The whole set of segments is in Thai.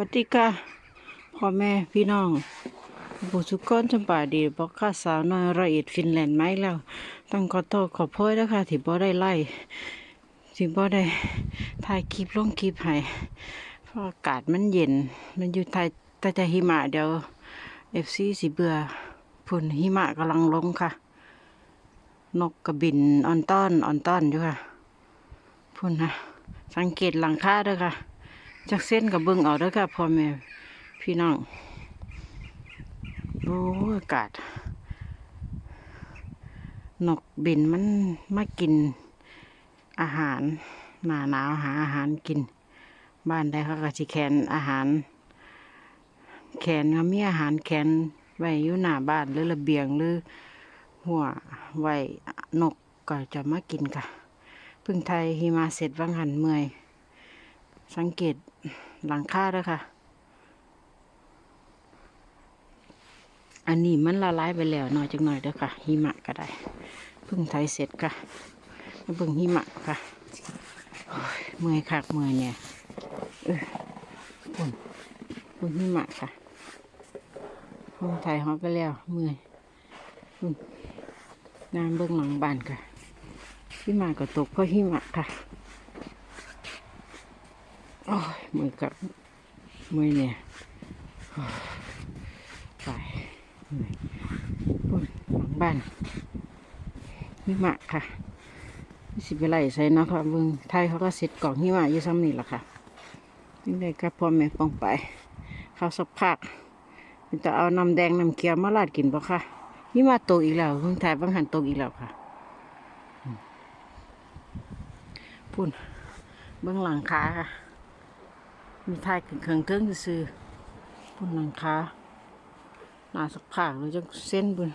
วัสดีค่ะพ่อแม่พี่น้องบุสุกรสำบาดีบอกข้าสาวน้อยละเอียดฟินแลนด์ไหมแล้ว ต้องขอโทษขอโพยนะคะที่บ่ได้ไล่ที่บ่ได้ถ่ายคลิปลงคลิปให้เพราะอากาศมันเย็น มันอยู่ใต้ใต้หิมะเดี๋ยวเอฟซีสิเบื่อพุ่นหิมะกำลังลงค่ะ นกกระบินออนต้อนออนต้อนอยู่ค่ะพุ่นนะสังเกตหลังคาด้อค่ะ จากเส้นกับเบิ่งเอาเด้อค่ะพ่อแม่พี่น้องโอ้อากาศนกบินมันมากินอาหารหนาหนาวหาอาหารกิน บ้านใดเขาก็สิแคนอาหาร แขนก็มีอาหารแขนไว้อยู่หน้าบ้านหรือระเบียงหรือ หัวไว้นกก็จะมากินค่ะพึ่งไทยหิมาเสร็จวังหันเมื่อย สังเกต หลังคาด้วยค่ะ อันนี้มันละลายไปแล้วหน่อยจังหน่อยเด้อค่ะหิมะก็ได้เพิ่งไทยเสร็จค่ะมาเบิ่งหิมะค่ะเมื่อยคักเมื่อยเนี่ยปุ่นปุ่นหิมะค่ะเพิ่งไทยฮอดไปแล้วเมื่อยปุ่นน้ำเบิ่งหลังบ้านค่ะหิมะก็ตกเพราะหิมะค่ะ โอ้ยมือกับมือเนี่ยโอ้ยไปเหนื่อยปุ่นหลังบ้านหิมะค่ะสิบไปไล่ใส่เนาะค่ะเบิ่งไทยเขาก็เสร็จกล่องหิมะอยู่ซ้ำนี่แหละค่ะยังได้กับพ่อแม่ปองไป เขาสักพักมันจะเอาน้ำแดงน้ำเกี๊ยวมาราดกินบ่ค่ะหิมะตกอีกแล้วเพิ่งถ่ายบางหันตกอีกแล้วค่ะปุ่นเบื้องหลังขาค่ะ มีทายเครื่องเทิงซื้อๆปุ่นหลังคาหน้าสักผากเลยจังเส้นบุญ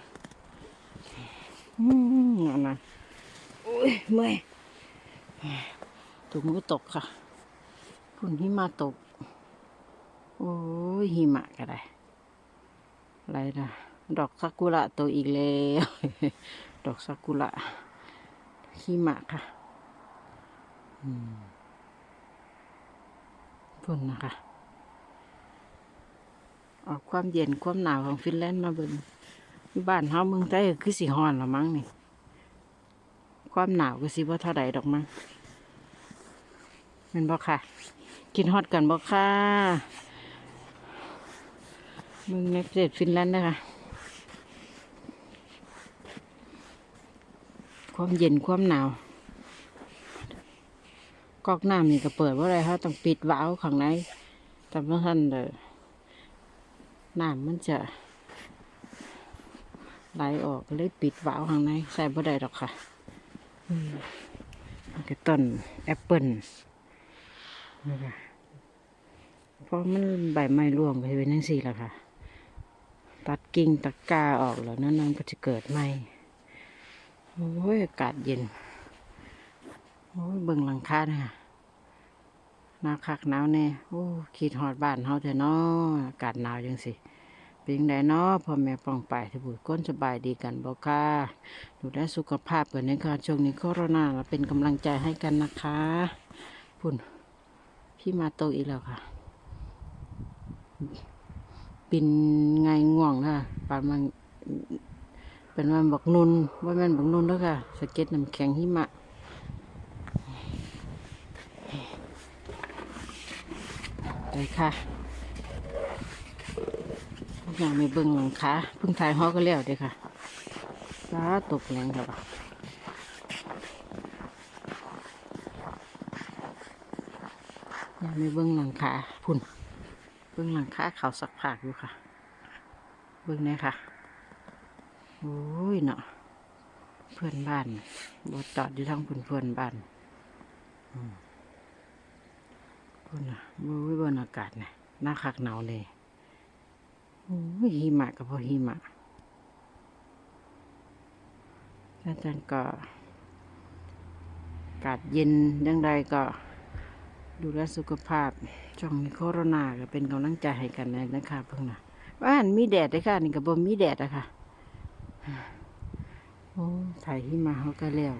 อืมนั่นนะโอ้ยเมื่อยถูกมือตกค่ะปุ่นหิมะตก โอ้ยหิมะก็ได้ อะไรนะดอกซากุระตัวอีกแล้วดอกซากุระหิมะค่ะ อืม พุ่นนะคะเอาความเย็นความหนาวของฟินแลนด์มาเบิ่งบ้านเฮาเมืองใต้ก็คือสิฮ้อนละมั้งนี่ ความหนาวก็สิบ่เท่าใดดอกมั้งแม่นบ่ค่ะ กินฮอดกันบ่ค่ะเมืองในประเทศฟินแลนด์นะคะ ความเย็นความหนาว ก๊อกน้ำนี่ก็เปิดว่าอะไรเขาต้องปิดวาล์วข้างในแต่เมื่อท่านเลยน้ำมันจะไหลออกเลยปิดวาล์วข้างในใส่บ่ได้หรอกค่ะอืมมันก็ต้นแอปเปิลนะคะเพราะมันใบไม้ร่วงไปเป็นทั้งสี่แล้วค่ะ ตัดกิ่งตัดกาออกแล้วนั่นนั่นก็จะเกิดใหม่โอ้ยอากาศเย็น โอ้เบิ่งหลังคาเนี่ยหนาวคักหนาวแน่โอ้ขีดหอดบ้านเฮาแต่น้ออากาศหนาวจังสิเป็นจั่งใดเนาะพ่อแม่ป้องไปที่บุตรก้นสบายดีกันบ่ค่ะดูแลสุขภาพกันในค่ะช่วงนี้โคโรนาเราเป็นกำลังใจให้กันนะคะพุ่นพี่มาโตอีกแล้วค่ะปินไงง่วงนะปานมันเป็นวันบักนุนว่าแม่นบักนุนแล้วค่ะสะเก็ตน้ำแข็งหิมะ เลยค่ะย่างไม่เบิ่งหลังคาเพิ่งถ่ายฮอก็แล้วเด้ค่ะฟ้าตกแรงครับย่างไม่เบิ่งหลังคาพุ่น เบิ่งหลังคาเขาสักผากอยู่ค่ะ เบิ่งเนี่ยค่ะ โอ้ยเนาะเพื่อนบ้านบดจอดอยู่ทางเพื่อนเพื่อนบ้าน พุ่นนะมือวิบนอากาศนี่ยหน้าคักหนาวเลยโอ้ยหิมะกับพอหิมะอาจารย์ก็อากาศเย็นยังไงก็ดูแลสุขภาพ ช่วงนี้โคโรนาก็เป็นกำลังใจให้กันเลยนะคะเพิ่งนะบ้านมีแดดเลยค่ะ นี่ก็บ่มีแดดอะค่ะโอ้ถ่ายหิมะเขาก็แล้ว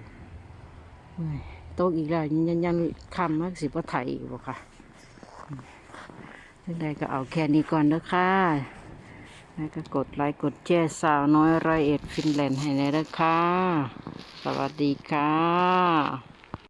เมื่อยโตกอีกแล้วยันยันคำมากสิว่าถ่ายอีกบ่ค่ะ ยังไงก็เอาแค่นี้ก่อนนะค่ะแล้วก็กดไลค์กดแชร์สาวน้อยร้อยเอ็ดฟินแลนด์ให้เลยนะค่ะสวัสดีค่ะ